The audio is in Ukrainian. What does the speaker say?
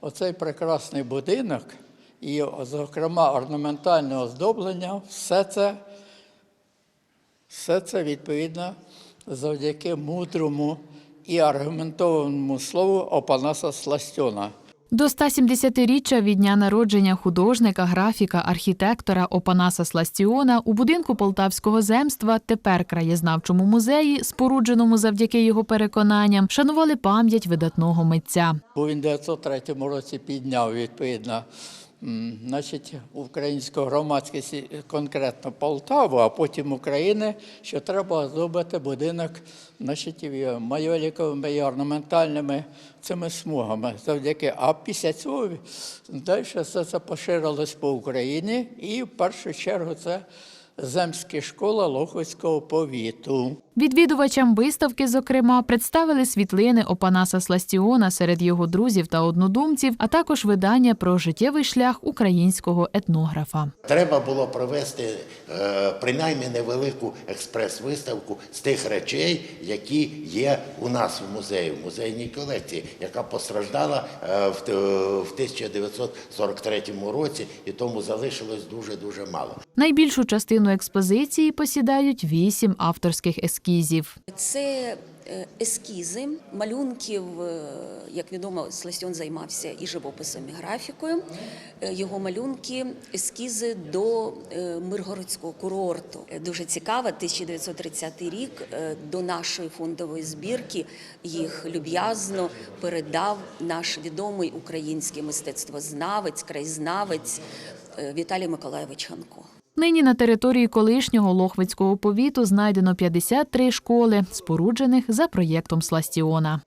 оцей прекрасний будинок і, зокрема, орнаментальне оздоблення, все це, все це відповідно завдяки мудрому і аргументованому слову Опанаса Сластьона. До 170-річчя від дня народження художника, графіка, архітектора Опанаса Сластіона у будинку Полтавського земства, тепер краєзнавчому музеї, спорудженому завдяки його переконанням, шанували пам'ять видатного митця. Бо він в 1903 році підняв відповідно значить, українську громадськість, конкретно Полтаву, а потім України, що треба зробити будинок значить, майоліковими і орнаментальними цими смугами. Завдяки. А після цього далі все це поширилось по Україні, і в першу чергу це земська школа Лохвицького повіту. Відвідувачам виставки, зокрема, представили світлини Опанаса Сластіона серед його друзів та однодумців, а також видання про життєвий шлях українського етнографа. Треба було провести е, принаймні невелику експрес-виставку з тих речей, які є у нас в музеї, в музейній колекції, яка постраждала е, в, т- в 1943 році, і тому залишилось дуже дуже мало. Найбільшу частину експозиції посідають вісім авторських ескізів. Це е, ескізи малюнків. е, Як відомо, Сластьон займався і живописом, і графікою. Е, Його малюнки, ескізи до Миргородського курорту. Дуже цікаво, 1930 рік до нашої фондової збірки їх люб'язно передав наш відомий український мистецтвознавець, краєзнавець Віталій Миколаєвич Ханко. Нині на території колишнього Лохвицького повіту знайдено 53 школи, споруджених за проєктом Сластіона.